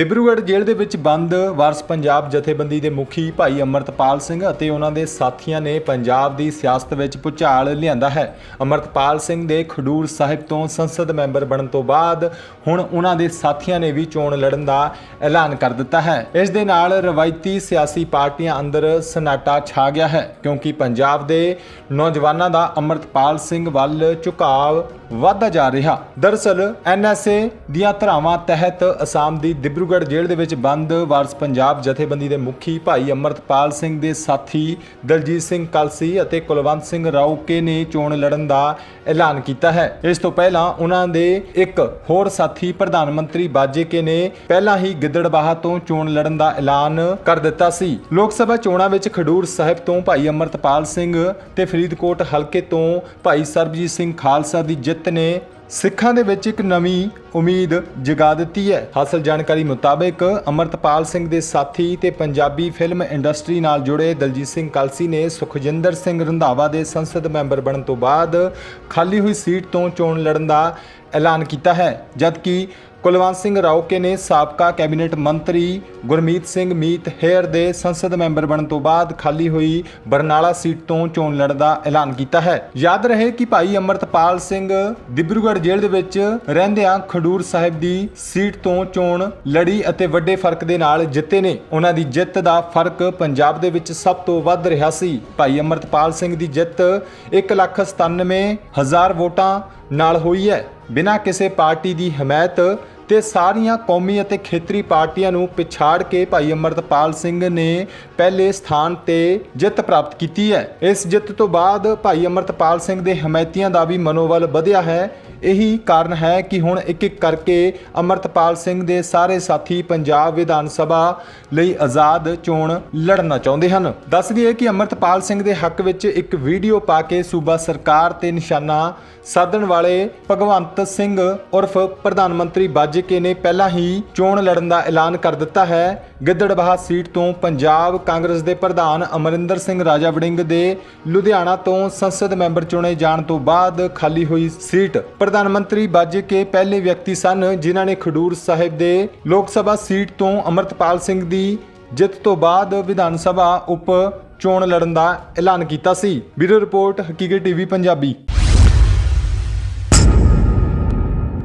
ਡਿਬਰੂਗੜ੍ਹ ਜੇਲ੍ਹ ਦੇ ਵਿੱਚ ਬੰਦ ਵਾਰਸ ਪੰਜਾਬ ਜਥੇਬੰਦੀ ਦੇ ਮੁਖੀ ਭਾਈ ਅਮਰਤਪਾਲ ਸਿੰਘ ਅਤੇ ਉਹਨਾਂ ਦੇ ਸਾਥੀਆਂ ਨੇ ਪੰਜਾਬ ਦੀ ਸਿਆਸਤ ਵਿੱਚ ਭੁਚਾਲ ਲਿਆਂਦਾ ਹੈ। ਅਮਰਤਪਾਲ ਸਿੰਘ ਦੇ ਖਡੂਰ ਸਾਹਿਬ ਤੋਂ ਸੰਸਦ ਮੈਂਬਰ ਬਣਨ ਤੋਂ ਬਾਅਦ ਹੁਣ ਉਹਨਾਂ ਦੇ ਸਾਥੀਆਂ ਨੇ ਵੀ ਚੋਣ ਲੜਨ ਦਾ ਐਲਾਨ ਕਰ ਦਿੱਤਾ ਹੈ। ਇਸ ਦੇ ਨਾਲ ਰਵਾਇਤੀ ਸਿਆਸੀ ਪਾਰਟੀਆਂ ਅੰਦਰ ਸਨਾਟਾ ਛਾ ਗਿਆ ਹੈ ਕਿਉਂਕਿ ਪੰਜਾਬ ਦੇ ਨੌਜਵਾਨਾਂ ਦਾ ਅਮਰਤਪਾਲ ਸਿੰਘ ਵੱਲ ਝੁਕਾਵ ਵਧਦਾ ਜਾ ਰਿਹਾ। ਦਰਅਸਲ ਐਨਐਸਏ ਦੀਆਂ ਧਰਾਵਾਂ ਤਹਿਤ ਅਸਾਮ ਦੀ ਡਿਬਰੂ ਡਿਬਰੂਗੜ੍ਹ ਜੇਲ੍ਹ ਦੇ ਵਿੱਚ ਬੰਦ ਵਾਰਸ ਪੰਜਾਬ ਜਥੇਬੰਦੀ ਦੇ ਮੁਖੀ ਭਾਈ ਅਮਰਤਪਾਲ ਸਿੰਘ ਦੇ ਸਾਥੀ ਦਲਜੀਤ ਸਿੰਘ ਕਲਸੀ ਅਤੇ ਕੁਲਵੰਤ ਸਿੰਘ ਰਾਉਕੇ ਨੇ ਚੋਣ ਲੜਨ ਦਾ ਐਲਾਨ ਕੀਤਾ ਹੈ। ਇਸ ਤੋਂ ਪਹਿਲਾਂ ਉਹਨਾਂ ਦੇ ਇੱਕ ਹੋਰ ਸਾਥੀ ਪ੍ਰਧਾਨ ਮੰਤਰੀ ਬਾਜੇਕੇ ਨੇ ਪਹਿਲਾਂ ਹੀ ਗਿੱਦੜਬਾਹਾ ਤੋਂ ਚੋਣ ਲੜਨ ਦਾ ਐਲਾਨ ਕਰ ਦਿੱਤਾ ਸੀ। ਲੋਕ ਸਭਾ ਚੋਣਾਂ ਵਿੱਚ ਖਡੂਰ ਸਾਹਿਬ ਤੋਂ ਭਾਈ ਅਮਰਤਪਾਲ ਸਿੰਘ ਤੇ ਫਰੀਦਕੋਟ ਹਲਕੇ ਤੋਂ ਭਾਈ ਸਰਬਜੀਤ ਸਿੰਘ ਖਾਲਸਾ ਦੀ ਜਿੱਤ ਨੇ ਸਿੱਖਾਂ ਦੇ ਵਿੱਚ ਇੱਕ ਨਵੀਂ ਉਮੀਦ ਜਗਾ ਦਿੱਤੀ ਹੈ। ਹਾਸਲ ਜਾਣਕਾਰੀ ਮੁਤਾਬਕ ਅਮਰਤਪਾਲ ਸਿੰਘ ਦੇ ਸਾਥੀ ਤੇ ਪੰਜਾਬੀ ਫਿਲਮ ਇੰਡਸਟਰੀ ਨਾਲ ਜੁੜੇ ਦਲਜੀਤ ਸਿੰਘ ਕਲਸੀ ਨੇ ਸੁਖਜਿੰਦਰ ਸਿੰਘ ਰੰਧਾਵਾ ਦੇ ਸੰਸਦ ਮੈਂਬਰ ਬਣਨ ਤੋਂ ਬਾਅਦ ਖਾਲੀ ਹੋਈ ਸੀਟ ਤੋਂ ਚੋਣ ਲੜਨ ਦਾ ਐਲਾਨ ਕੀਤਾ ਹੈ, ਜਦਕਿ ਕੁਲਵੰਤ ਸਿੰਘ ਰਾਉਕੇ ਨੇ ਸਾਬਕਾ ਕੈਬਨਿਟ ਮੰਤਰੀ ਗੁਰਮੀਤ ਸਿੰਘ ਮੀਤ ਹੇਅਰ ਦੇ ਸੰਸਦ ਮੈਂਬਰ ਬਣਨ ਤੋਂ ਬਾਅਦ ਖਾਲੀ ਹੋਈ ਬਰਨਾਲਾ ਸੀਟ ਤੋਂ ਚੋਣ ਲੜਨ ਦਾ ਐਲਾਨ ਕੀਤਾ ਹੈ। ਯਾਦ ਰਹੇ ਕਿ ਭਾਈ ਅਮਰਤਪਾਲ ਸਿੰਘ ਡਿਬਰੂਗੜ੍ਹ ਜੇਲ੍ਹ ਦੇ ਵਿੱਚ ਰਹਿੰਦਿਆਂ ਖਡੂਰ ਸਾਹਿਬ ਦੀ ਸੀਟ ਤੋਂ ਚੋਣ ਲੜੀ ਅਤੇ ਵੱਡੇ ਫ਼ਰਕ ਦੇ ਨਾਲ ਜਿੱਤੇ ਨੇ। ਉਹਨਾਂ ਦੀ ਜਿੱਤ ਦਾ ਫ਼ਰਕ ਪੰਜਾਬ ਦੇ ਵਿੱਚ ਸਭ ਤੋਂ ਵੱਧ ਰਿਹਾ ਸੀ। ਭਾਈ ਅਮਰਤਪਾਲ ਸਿੰਘ ਦੀ ਜਿੱਤ 197000 ਵੋਟਾਂ ਨਾਲ ਹੋਈ ਹੈ। ਬਿਨਾਂ ਕਿਸੇ ਪਾਰਟੀ ਦੀ ਹਮਾਇਤ ਤੇ ਸਾਰੀਆਂ ਕੌਮੀ ਅਤੇ ਖੇਤਰੀ ਪਾਰਟੀਆਂ ਨੂੰ ਪਿਛਾੜ ਕੇ ਭਾਈ ਅਮਰਤਪਾਲ ਸਿੰਘ ਨੇ ਪਹਿਲੇ ਸਥਾਨ ਤੇ ਜਿੱਤ ਪ੍ਰਾਪਤ ਕੀਤੀ ਹੈ। ਇਸ ਜਿੱਤ ਤੋਂ ਬਾਅਦ ਭਾਈ ਅਮਰਤਪਾਲ ਸਿੰਘ ਦੇ ਹਮਾਇਤੀਆਂ ਦਾ ਵੀ ਮਨੋਬਲ ਵਧਿਆ ਹੈ। ਇਹੀ ਕਾਰਨ ਹੈ ਕਿ ਹੁਣ ਇੱਕ ਇੱਕ ਕਰਕੇ ਅਮਰਤਪਾਲ ਸਿੰਘ ਦੇ ਸਾਰੇ ਸਾਥੀ ਪੰਜਾਬ ਵਿਧਾਨ ਸਭਾ ਲਈ ਆਜ਼ਾਦ ਚੋਣ ਲੜਨਾ ਚਾਹੁੰਦੇ ਹਨ। ਦੱਸ ਦਈਏ ਕਿ ਅਮਰਤਪਾਲ ਸਿੰਘ ਦੇ ਹੱਕ ਵਿੱਚ ਇੱਕ ਵੀਡੀਓ ਪਾ ਕੇ ਸੂਬਾ ਸਰਕਾਰ ਤੇ ਨਿਸ਼ਾਨਾ ਸਾਧਣ ਵਾਲੇ ਭਗਵੰਤ ਸਿੰਘ ਉਰਫ ਪ੍ਰਧਾਨ ਮੰਤਰੀ ਬਾਜੇਕੇ ਨੇ ਪਹਿਲਾਂ ਹੀ ਚੋਣ ਲੜਨ ਦਾ ਐਲਾਨ ਕਰ ਦਿੱਤਾ ਹੈ। ਗਿੱਦੜਬਾਹਾ ਸੀਟ ਤੋਂ ਪੰਜਾਬ ਕਾਂਗਰਸ ਦੇ ਪ੍ਰਧਾਨ ਅਮਰਿੰਦਰ ਸਿੰਘ ਰਾਜਾ ਵੜਿੰਗ ਦੇ ਲੁਧਿਆਣਾ ਤੋਂ ਸੰਸਦ ਮੈਂਬਰ ਚੁਣੇ ਜਾਣ ਤੋਂ ਬਾਅਦ ਖਾਲੀ ਹੋਈ ਸੀਟ। ਪ੍ਰਧਾਨ ਮੰਤਰੀ ਬਾਜੇਕੇ ਪਹਿਲੇ ਵਿਅਕਤੀ ਸਨ, ਜਿਨ੍ਹਾਂ ਨੇ ਖਡੂਰ ਸਾਹਿਬ ਦੇ ਲੋਕ ਸਭਾ ਸੀਟ ਤੋਂ ਅਮਰਤਪਾਲ ਸਿੰਘ ਦੀ ਜਿੱਤ ਤੋਂ ਬਾਅਦ ਵਿਧਾਨ ਸਭਾ ਉਪ ਚੋਣ ਲੜਨ ਦਾ ਐਲਾਨ ਕੀਤਾ ਸੀ। Bureau report, Haqiqat TV, Punjabi.